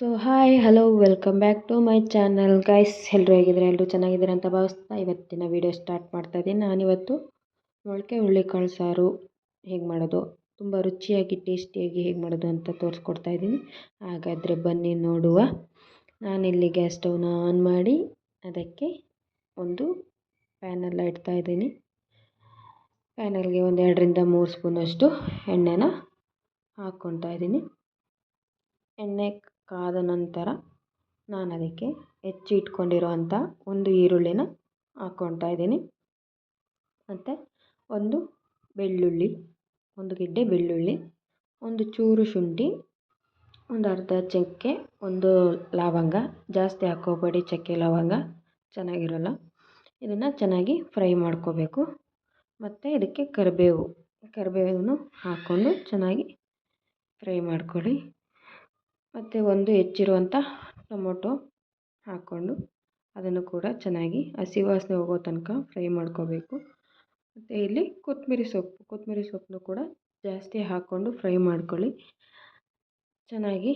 So hi hello welcome back to my channel guys ಎಲ್ಲರೂ ಹೇಗಿದ್ದಾರೆ? ಎಲ್ಲರೂ ಚೆನ್ನಾಗಿದ್ದೀರಾ ಅಂತ ಭಾವಿಸ್ತಾ ಇವತ್ತಿನ ವೀಡಿಯೋ ಸ್ಟಾರ್ಟ್ ಮಾಡ್ತಾ ಇದ್ದೀನಿ. ನಾನಿವತ್ತು ಮೊಳಕೆ ಹುರುಳಿಕಾಳು ಸಾರು ಹೇಗೆ ಮಾಡೋದು, ತುಂಬ ರುಚಿಯಾಗಿ ಟೇಸ್ಟಿಯಾಗಿ ಹೇಗೆ ಮಾಡೋದು ಅಂತ ತೋರಿಸ್ಕೊಡ್ತಾ ಇದ್ದೀನಿ. ಹಾಗಾದರೆ ಬನ್ನಿ ನೋಡುವ. ನಾನಿಲ್ಲಿ ಗ್ಯಾಸ್ ಸ್ಟವ್ನ ಆನ್ ಮಾಡಿ ಅದಕ್ಕೆ ಒಂದು ಪ್ಯಾನೆಲ್ಲ ಇಡ್ತಾ ಇದ್ದೀನಿ. ಪ್ಯಾನಲ್ಗೆ ಒಂದು ಎರಡರಿಂದ ಮೂರು ಸ್ಪೂನಷ್ಟು ಎಣ್ಣೆನ ಹಾಕ್ಕೊತಾ ಇದ್ದೀನಿ. ಎಣ್ಣೆ ಕಾದ ನಂತರ ನಾನು ಅದಕ್ಕೆ ಹೆಚ್ಚಿ ಇಟ್ಕೊಂಡಿರುವಂಥ ಒಂದು ಈರುಳ್ಳಿನ ಹಾಕ್ಕೊಳ್ತಾ ಇದ್ದೀನಿ. ಮತ್ತು ಒಂದು ಬೆಳ್ಳುಳ್ಳಿ, ಒಂದು ಗೆಡ್ಡೆ ಬೆಳ್ಳುಳ್ಳಿ, ಒಂದು ಚೂರು ಶುಂಠಿ, ಒಂದು ಅರ್ಧ ಚಕ್ಕೆ, ಒಂದು ಲವಂಗ, ಜಾಸ್ತಿ ಹಾಕೋಬೇಡಿ ಚಕ್ಕೆ, ಲವಂಗ, ಚೆನ್ನಾಗಿರಲ್ಲ. ಇದನ್ನು ಚೆನ್ನಾಗಿ ಫ್ರೈ ಮಾಡ್ಕೋಬೇಕು. ಮತ್ತು ಇದಕ್ಕೆ ಕರಿಬೇವು ಕರಿಬೇವನ್ನು ಹಾಕ್ಕೊಂಡು ಚೆನ್ನಾಗಿ ಫ್ರೈ ಮಾಡ್ಕೊಳ್ಳಿ. ಮತ್ತು ಒಂದು ಹೆಚ್ಚಿರುವಂಥ ಟೊಮೊಟೊ ಹಾಕ್ಕೊಂಡು ಅದನ್ನು ಕೂಡ ಚೆನ್ನಾಗಿ ಹಸಿ ವಾಸನೆ ಹೋಗೋ ತನಕ ಫ್ರೈ ಮಾಡ್ಕೋಬೇಕು. ಮತ್ತು ಇಲ್ಲಿ ಕೊತ್ತಂಬರಿ ಸೊಪ್ಪು ಕೊತ್ತಂಬರಿ ಸೊಪ್ಪನ್ನು ಕೂಡ ಜಾಸ್ತಿ ಹಾಕ್ಕೊಂಡು ಫ್ರೈ ಮಾಡ್ಕೊಳ್ಳಿ. ಚೆನ್ನಾಗಿ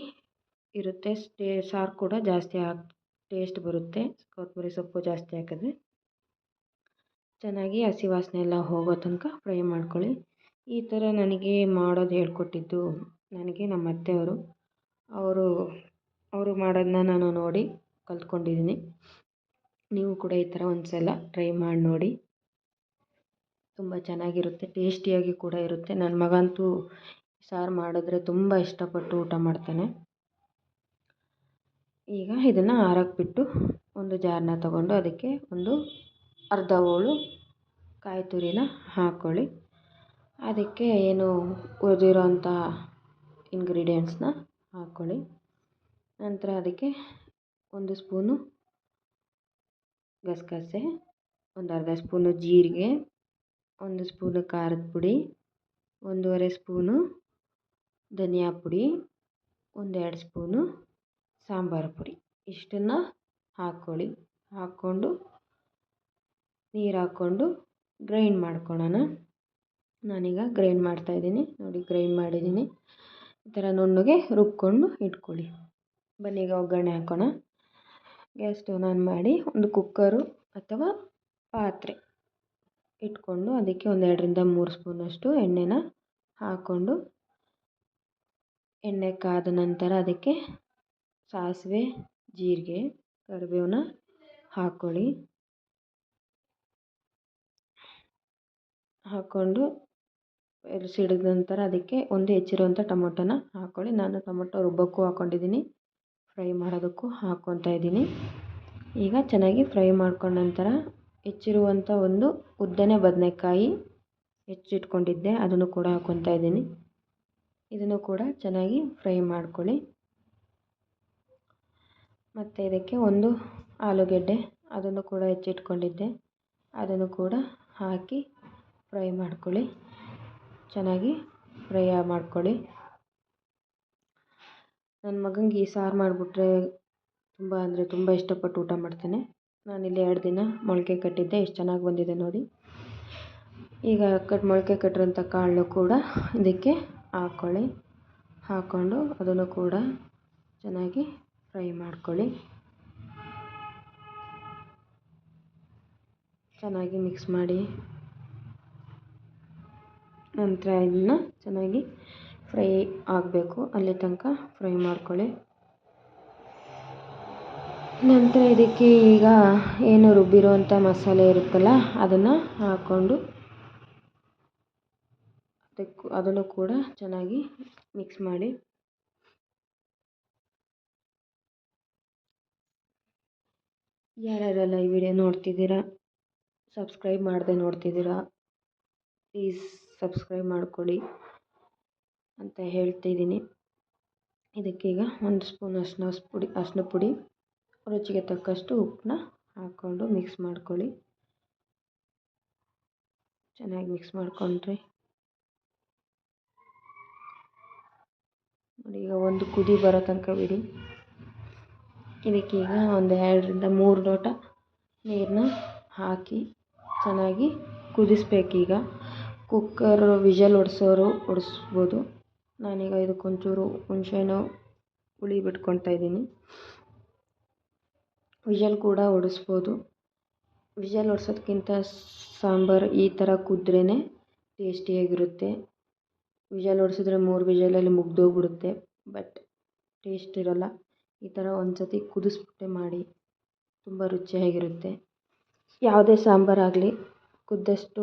ಇರುತ್ತೆ ಸ್ಟೇ ಸಾರು ಕೂಡ ಜಾಸ್ತಿ ಹಾಕಿ, ಟೇಸ್ಟ್ ಬರುತ್ತೆ. ಕೊತ್ತಂಬರಿ ಸೊಪ್ಪು ಜಾಸ್ತಿ ಹಾಕಿದ್ರೆ ಚೆನ್ನಾಗಿ ಹಸಿ ವಾಸನೆ ಎಲ್ಲ ಹೋಗೋ ತನಕ ಫ್ರೈ ಮಾಡ್ಕೊಳ್ಳಿ. ಈ ಥರ ನನಗೆ ಮಾಡೋದು ಹೇಳ್ಕೊಟ್ಟಿದ್ದು ನನಗೆ ನಮ್ಮ ಅತ್ತೆಯವರು ಅವರು ಅವರು ಮಾಡೋದನ್ನ ನಾನು ನೋಡಿ ಕಲ್ತ್ಕೊಂಡಿದ್ದೀನಿ. ನೀವು ಕೂಡ ಈ ಥರ ಒಂದು ಸಲ ಟ್ರೈ ಮಾಡಿ ನೋಡಿ. ತುಂಬ ಚೆನ್ನಾಗಿರುತ್ತೆ, ಟೇಸ್ಟಿಯಾಗಿ ಕೂಡ ಇರುತ್ತೆ. ನನ್ನ ಮಗ ಅಂತೂ ಸಾರು ಮಾಡಿದ್ರೆ ತುಂಬ ಇಷ್ಟಪಟ್ಟು ಊಟ ಮಾಡ್ತಾನೆ. ಈಗ ಇದನ್ನು ಬಿಟ್ಟು ಒಂದು ಜಾರನ್ನ ತಗೊಂಡು ಅದಕ್ಕೆ ಒಂದು ಅರ್ಧ ಹೋಳು ಕಾಯಿ ತುರಿನ ಹಾಕ್ಕೊಳ್ಳಿ ಅದಕ್ಕೆ ಏನು ಉಳಿದಿರೋ ಅಂಥ ಇಂಗ್ರೀಡಿಯೆಂಟ್ಸ್ನ ಹಾಕ್ಕೊಳ್ಳಿ ನಂತರ ಅದಕ್ಕೆ ಒಂದು ಸ್ಪೂನು ಗಸಗಸೆ, ಒಂದು ಅರ್ಧ ಸ್ಪೂನು ಜೀರಿಗೆ, ಒಂದು ಸ್ಪೂನು ಖಾರದ ಪುಡಿ, ಒಂದೂವರೆ ಸ್ಪೂನು ಧನಿಯಾ ಪುಡಿ, ಒಂದೆರಡು ಸ್ಪೂನು ಸಾಂಬಾರು ಪುಡಿ. ಇಷ್ಟನ್ನು ಹಾಕ್ಕೊಳ್ಳಿ ಹಾಕ್ಕೊಂಡು ನೀರು ಹಾಕ್ಕೊಂಡು ಗ್ರೈಂಡ್ ಮಾಡ್ಕೊಳ್ಳೋಣ. ನಾನೀಗ ಗ್ರೈಂಡ್ ಮಾಡ್ತಾಯಿದ್ದೀನಿ ನೋಡಿ, ಗ್ರೈಂಡ್ ಮಾಡಿದ್ದೀನಿ. ಈ ಥರ ನುಣ್ಣಗೆ ರುಬ್ಕೊಂಡು ಇಟ್ಕೊಳ್ಳಿ. ಬನ್ನಿ, ಈಗ ಒಗ್ಗರಣೆ ಹಾಕೋಣ. ಗ್ಯಾಸ್ ಸ್ಟವ್ನ ಆನ್ ಮಾಡಿ ಒಂದು ಕುಕ್ಕರು ಅಥವಾ ಪಾತ್ರೆ ಇಟ್ಕೊಂಡು ಅದಕ್ಕೆ ಒಂದೆರಡರಿಂದ ಮೂರು ಸ್ಪೂನಷ್ಟು ಎಣ್ಣೆನ ಹಾಕ್ಕೊಂಡು ಎಣ್ಣೆ ಕಾದ ನಂತರ ಅದಕ್ಕೆ ಸಾಸಿವೆ, ಜೀರಿಗೆ ಕರಿಬೇವನ್ನ ಹಾಕ್ಕೊಳ್ಳಿ. ಹಾಕ್ಕೊಂಡು ಸಿಡಿದ ನಂತರ ಅದಕ್ಕೆ ಒಂದು ಹೆಚ್ಚಿರುವಂಥ ಟೊಮೊಟೊನ ಹಾಕ್ಕೊಳ್ಳಿ ನಾನು ಟೊಮೊಟೊ ರುಬ್ಬಕ್ಕೂ ಹಾಕ್ಕೊಂಡಿದ್ದೀನಿ ಫ್ರೈ ಮಾಡೋದಕ್ಕೂ ಹಾಕ್ಕೊತಾ ಇದ್ದೀನಿ. ಈಗ ಚೆನ್ನಾಗಿ ಫ್ರೈ ಮಾಡ್ಕೊಂಡ ನಂತರ ಹೆಚ್ಚಿರುವಂಥ ಒಂದು ಉದ್ದನೆ ಬದನೆಕಾಯಿ ಹೆಚ್ಚಿಟ್ಕೊಂಡಿದ್ದೆ. ಅದನ್ನು ಕೂಡ ಹಾಕ್ಕೊತಾ ಇದ್ದೀನಿ. ಇದನ್ನು ಕೂಡ ಚೆನ್ನಾಗಿ ಫ್ರೈ ಮಾಡ್ಕೊಳ್ಳಿ. ಮತ್ತು ಇದಕ್ಕೆ ಒಂದು ಆಲೂಗೆಡ್ಡೆ ಅದನ್ನು ಕೂಡ ಹೆಚ್ಚಿಟ್ಕೊಂಡಿದ್ದೆ. ಅದನ್ನು ಕೂಡ ಹಾಕಿ ಫ್ರೈ ಮಾಡ್ಕೊಳ್ಳಿ. ಚೆನ್ನಾಗಿ ಫ್ರೈ ಮಾಡ್ಕೊಳ್ಳಿ. ನನ್ನ ಮಗನಿಗೆ ಈ ಸಾರು ಮಾಡಿಬಿಟ್ರೆ ತುಂಬ ಅಂದರೆ ತುಂಬ ಇಷ್ಟಪಟ್ಟು ಊಟ ಮಾಡ್ತಾನೆ. ನಾನಿಲ್ಲಿ ಎರಡು ದಿನ ಮೊಳಕೆ ಕಟ್ಟಿದ್ದೆ ಎಷ್ಟು ಚೆನ್ನಾಗಿ ಬಂದಿದೆ ನೋಡಿ. ಈಗ ಕಟ್ ಮೊಳಕೆ ಕಟ್ಟಿರೋಂಥ ಕಾಳು ಕೂಡ ಇದಕ್ಕೆ ಹಾಕ್ಕೊಳ್ಳಿ ಹಾಕ್ಕೊಂಡು ಅದನ್ನು ಕೂಡ ಚೆನ್ನಾಗಿ ಫ್ರೈ ಮಾಡ್ಕೊಳ್ಳಿ. ಚೆನ್ನಾಗಿ ಮಿಕ್ಸ್ ಮಾಡಿ. ನಂತರ ಇದನ್ನು ಚೆನ್ನಾಗಿ ಫ್ರೈ ಆಗಬೇಕು. ಅಲ್ಲಿ ತನಕ ಫ್ರೈ ಮಾಡ್ಕೊಳ್ಳಿ. ನಂತರ ಇದಕ್ಕೆ ಈಗ ಏನು ರುಬ್ಬಿರುವಂಥ ಮಸಾಲೆ ಇರುತ್ತಲ್ಲ, ಅದನ್ನು ಹಾಕ್ಕೊಂಡು ಅದಕ್ಕೂ, ಅದನ್ನು ಕೂಡ ಚೆನ್ನಾಗಿ ಮಿಕ್ಸ್ ಮಾಡಿ. ಯಾರ್ಯಾರೆಲ್ಲ ಈ ವಿಡಿಯೋ ನೋಡ್ತಿದ್ದೀರಾ ಸಬ್ಸ್ಕ್ರೈಬ್ ಮಾಡದೆ ನೋಡ್ತಿದ್ದೀರಾ ಪ್ಲೀಸ್ ಸಬ್ಸ್ಕ್ರೈಬ್ ಮಾಡ್ಕೊಳ್ಳಿ ಅಂತ ಹೇಳ್ತಿದ್ದೀನಿ ಇದಕ್ಕೀಗ ಒಂದು ಸ್ಪೂನ್ ಅರಿಶಿನ ಪುಡಿ ಅರಿಶಿನ ಪುಡಿ, ರುಚಿಗೆ ತಕ್ಕಷ್ಟು ಉಪ್ಪನ್ನ ಹಾಕ್ಕೊಂಡು ಮಿಕ್ಸ್ ಮಾಡ್ಕೊಳ್ಳಿ. ಚೆನ್ನಾಗಿ ಮಿಕ್ಸ್ ಮಾಡ್ಕೊಂಡ್ರಿ. ನೋಡಿ, ಈಗ ಒಂದು ಕುದಿ ಬರೋ ತನಕ ಬಿಡಿ. ಇದಕ್ಕೀಗ ಒಂದು ಎರಡರಿಂದ ಮೂರು ಲೋಟ ನೀರನ್ನ ಹಾಕಿ ಚೆನ್ನಾಗಿ ಕುದಿಸ್ಬೇಕೀಗ. ಕುಕ್ಕರ್ ವಿಷಲ್ ಹೊಡ್ಸೋರು ಹೊಡ್ಸ್ಬೋದು ನಾನೀಗ ಇದಕ್ಕೆ ಒಂಚೂರು ಹುಣ್ಸೆಹಣ್ಣು ಹುಳಿ ಬಿಟ್ಕೊತಾ ಇದ್ದೀನಿ. ವಿಷಲ್ ಕೂಡ ಹೊಡಿಸ್ಬೋದು ವಿಷಲ್ ಹೊಡ್ಸೋದ್ಕಿಂತ ಸಾಂಬಾರು ಈ ಥರ ಕುದ್ರೇ ಟೇಸ್ಟಿಯಾಗಿರುತ್ತೆ. ವಿಷಲ್ ಹೊಡ್ಸಿದ್ರೆ ಮೂರು ವಿಷಲಲ್ಲಿ ಮುಗ್ದೋಗ್ಬಿಡುತ್ತೆ, ಬಟ್ ಟೇಸ್ಟ್ ಇರೋಲ್ಲ. ಈ ಥರ ಒಂದು ಸತಿ ಕುದಿಸ್ಬಿಟ್ಟೆ ಮಾಡಿ ತುಂಬ ರುಚಿಯಾಗಿರುತ್ತೆ. ಯಾವುದೇ ಸಾಂಬಾರಾಗಲಿ, ಕುದ್ದಷ್ಟು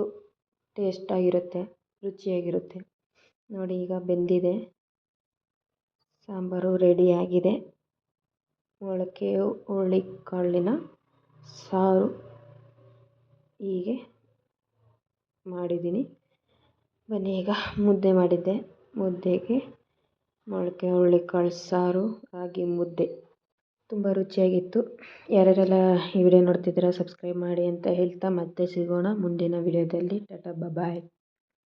ಟೇಸ್ಟಾಗಿರುತ್ತೆ, ರುಚಿಯಾಗಿರುತ್ತೆ. ನೋಡಿ ಈಗ ಬೆಂದಿದೆ. ಸಾಂಬಾರು ರೆಡಿಯಾಗಿದೆ ಮೊಳಕೆ ಹುರುಳಿಕಾಳಿನ ಸಾರು ಹೀಗೆ ಮಾಡಿದ್ದೀನಿ. ಬನ್ನಿ ಈಗ ಮುದ್ದೆ ಮಾಡಿದ್ದೆ. ಮುದ್ದೆಗೆ ಮೊಳಕೆ ಹುರುಳಿಕಾಳು ಸಾರು, ರಾಗಿ ಮುದ್ದೆ. ತುಂಬ ರುಚಿಯಾಗಿತ್ತು. ಯಾರ್ಯಾರೆಲ್ಲ ಈ ವಿಡಿಯೋ ನೋಡ್ತಿದ್ದೀರಾ ಸಬ್ಸ್ಕ್ರೈಬ್ ಮಾಡಿ ಅಂತ ಹೇಳ್ತಾ ಮತ್ತೆ ಸಿಗೋಣ ಮುಂದಿನ ವಿಡಿಯೋದಲ್ಲಿ. ಟಾಟಾ ಬಾಯ್